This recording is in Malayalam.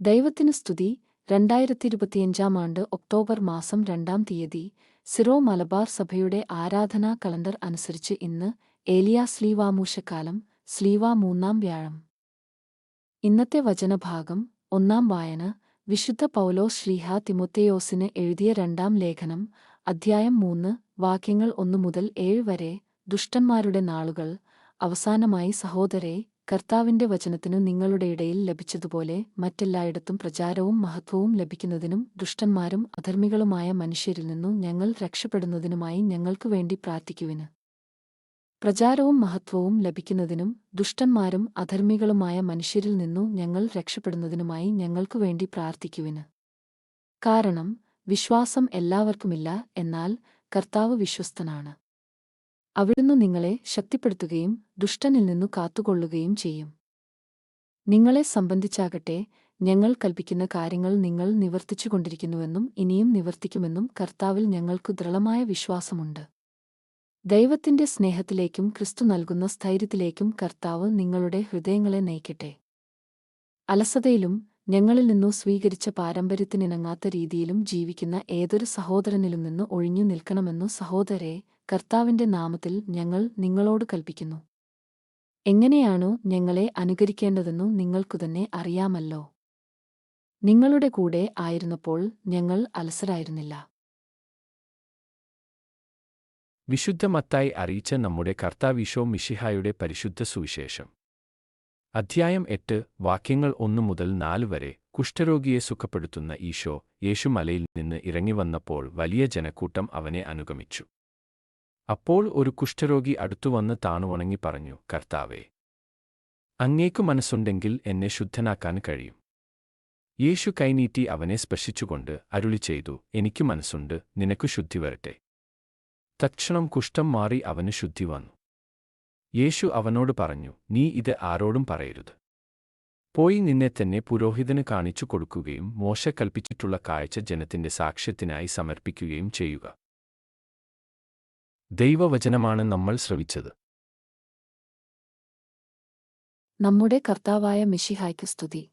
ദൈവത്തിന് സ്തുതി. രണ്ടായിരത്തി ഇരുപത്തിയഞ്ചാം ആണ്ട് ഒക്ടോബർ മാസം രണ്ടാം തീയതി സിറോ മലബാർ സഭയുടെ ആരാധനാ കലണ്ടർ അനുസരിച്ച് ഇന്ന് ഏലിയ സ്ലീവാമൂശക്കാലം സ്ലീവാ മൂന്നാം വ്യാഴം. ഇന്നത്തെ വചനഭാഗം ഒന്നാം വായന വിശുദ്ധ പൗലോസ് ശ്ലീഹ തിമൊത്തേയോസിന് എഴുതിയ രണ്ടാം ലേഖനം അധ്യായം മൂന്ന് വാക്യങ്ങൾ ഒന്നു മുതൽ ഏഴ് വരെ ദുഷ്ടന്മാരുടെ നാളുകൾ അവസാനമായി സഹോദരെ കർത്താവിന്റെ വചനത്തിനു നിങ്ങളുടെ ഇടയിൽ ലഭിച്ചതുപോലെ മറ്റെല്ലായിടത്തും പ്രചാരവും മഹത്വവും ലഭിക്കുന്നതിനും ദുഷ്ടന്മാരും അധർമ്മികളുമായ മനുഷ്യരിൽ നിന്നും ഞങ്ങൾ രക്ഷപ്പെടുന്നതിനുമായി ഞങ്ങൾക്കു വേണ്ടി പ്രാർത്ഥിക്കുവിന്. പ്രചാരവും മഹത്വവും ലഭിക്കുന്നതിനും ദുഷ്ടന്മാരും അധർമ്മികളുമായ മനുഷ്യരിൽ നിന്നും ഞങ്ങൾ രക്ഷപ്പെടുന്നതിനുമായി ഞങ്ങൾക്കു വേണ്ടി പ്രാർത്ഥിക്കുവിന്. കാരണം വിശ്വാസം എല്ലാവർക്കുമില്ല എന്നാൽ കർത്താവ് വിശ്വസ്തനാണ്. അവിടുന്ന് നിങ്ങളെ ശക്തിപ്പെടുത്തുകയും ദുഷ്ടനിൽ നിന്നു കാത്തുകൊള്ളുകയും ചെയ്യും. നിങ്ങളെ സംബന്ധിച്ചാകട്ടെ ഞങ്ങൾ കൽപ്പിക്കുന്ന കാര്യങ്ങൾ നിങ്ങൾ നിവർത്തിച്ചുകൊണ്ടിരിക്കുന്നുവെന്നും ഇനിയും നിവർത്തിക്കുമെന്നും കർത്താവിൽ ഞങ്ങൾക്കു ദൃഢമായ വിശ്വാസമുണ്ട്. ദൈവത്തിന്റെ സ്നേഹത്തിലേക്കും ക്രിസ്തു നൽകുന്ന സ്ഥൈര്യത്തിലേക്കും കർത്താവ് നിങ്ങളുടെ ഹൃദയങ്ങളെ നയിക്കട്ടെ. അലസതയിലും ഞങ്ങളിൽ നിന്നു സ്വീകരിച്ച പാരമ്പര്യത്തിനിണങ്ങാത്ത രീതിയിലും ജീവിക്കുന്ന ഏതൊരു സഹോദരനിലും നിന്ന് ഒഴിഞ്ഞു നിൽക്കണമെന്നു സഹോദരെ കർത്താവിന്റെ നാമത്തിൽ ഞങ്ങൾ നിങ്ങളോട് കൽപ്പിക്കുന്നു. എങ്ങനെയാണോ ഞങ്ങളെ അനുകരിക്കേണ്ടതെന്നു നിങ്ങൾക്കുതന്നെ അറിയാമല്ലോ. നിങ്ങളുടെ കൂടെ ആയിരുന്നപ്പോൾ ഞങ്ങൾ അലസരായിരുന്നില്ല. വിശുദ്ധ മത്തായി അറിയിച്ച നമ്മുടെ കർത്താവിശോ മിഷിഹായുടെ പരിശുദ്ധ സുവിശേഷം. അധ്യായം എട്ട് വാക്യങ്ങൾ ഒന്നു മുതൽ നാല് വരെ കുഷ്ഠരോഗിയെ സുഖപ്പെടുത്തുന്ന ഈശോ യേശുമലയിൽ നിന്ന് ഇറങ്ങി വന്നപ്പോൾ വലിയ ജനക്കൂട്ടം അവനെ അനുഗമിച്ചു. അപ്പോൾ ഒരു കുഷ്ഠരോഗി അടുത്തുവന്ന് താണുവണങ്ങി പറഞ്ഞു കർത്താവേ അങ്ങേക്കു മനസ്സുണ്ടെങ്കിൽ എന്നെ ശുദ്ധനാക്കാൻ കഴിയും. യേശു കൈനീട്ടി അവനെ സ്പർശിച്ചുകൊണ്ട് അരുളി ചെയ്തു എനിക്ക് മനസ്സുണ്ട് നിനക്കു ശുദ്ധി വരട്ടെ തക്ഷണം കുഷ്ഠം മാറി അവന് ശുദ്ധി വന്നു. യേശു അവനോട് പറഞ്ഞു നീ ഇത് ആരോടും പറയരുത്. പോയി നിന്നെ തന്നെ പുരോഹിതന് കാണിച്ചു കൊടുക്കുകയും മോശ കൽപ്പിച്ചിട്ടുള്ള കാഴ്ച ജനത്തിന്റെ സാക്ഷ്യത്തിനായി സമർപ്പിക്കുകയും ചെയ്യുക. ദൈവവചനമാണ് നമ്മൾ ശ്രവിച്ചത്. നമ്മുടെ കർത്താവായ മിഷിഹായ്ക്ക് സ്തുതി.